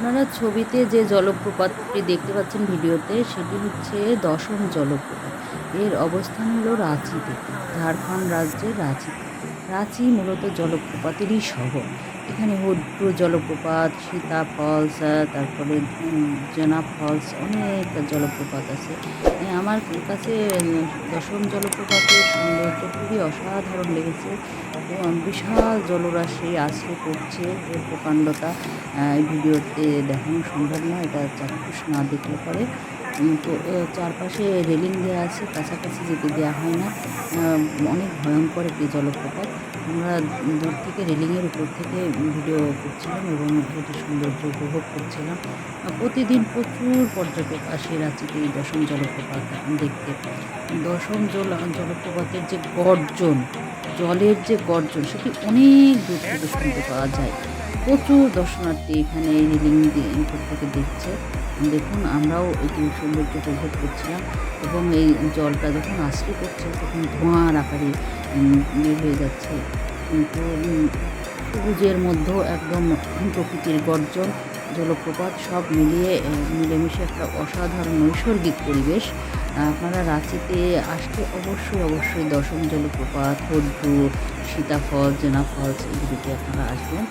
আপনারা ছবিতে যে জলপ্রপাতটি দেখতে পাচ্ছেন ভিডিওতে, সেটি হচ্ছে দশম জলপ্রপাত। এর অবস্থান হলো রাঁচিতে ঝাড়খণ্ড রাজ্যের রাঁচিতে রাঁচি মূলত জলপ্রপাতেরই শহর। এখানে হুড্র জলপ্রপাত সীতা ফলস তারপরে জেনা ফলস অনেক জলপ্রপাত আছে। আমার কাছে দশম জলপ্রপাতের সৌন্দর্য খুবই অসাধারণ লেগেছে বিশাল জলরাশি আসে পড়ছে এর প্রকাণ্ডতা। এই ভিডিওতে দেখানো সম্ভব নয় এটা চাক্ষুষ না দেখলে পরে। তো চারপাশে রেলিং দেওয়া আছে, কাছাকাছি যেতে দেওয়া হয় না। অনেক ভয়ঙ্কর একটি জলপ্রপাত। আমরা দূর থেকে রেলিংয়ের উপর থেকে ভিডিও করছিলাম এবং অতি সৌন্দর্য উপভোগ করছিলাম। প্রতিদিন প্রচুর পর্যটক আসে রাঁচিতে এই দশম জলপ্রপাত দেখতে। দশম জল, জলপ্রপাতের যে গর্জন, জলের যে গর্জন, সেটি অনেক দূর থেকে শুনতে পাওয়া যায়। প্রচুর দর্শনার্থী এখানে এই রেলিং উপর থেকে দেখছে। দেখুন, আমরাও এটি সৌন্দর্য উপভোগ করছিলাম এবং এই জলটা যখন আসলে করছে, তখন ধোঁয়ার আকারে হয়ে যাচ্ছে। কিন্তু সবুজের মধ্যেও একদম প্রকৃতির গর্জন, জলপ্রপাত সব মিলিয়ে মিলেমিশে একটা অসাধারণ নৈসর্গিক পরিবেশ। আপনারা রাঁচিতে আসলে অবশ্যই অবশ্যই দশম জলপ্রপাত হদ্রু সীতা ফলস জেনা ফলস এগুলিতে আপনারা আসবেন।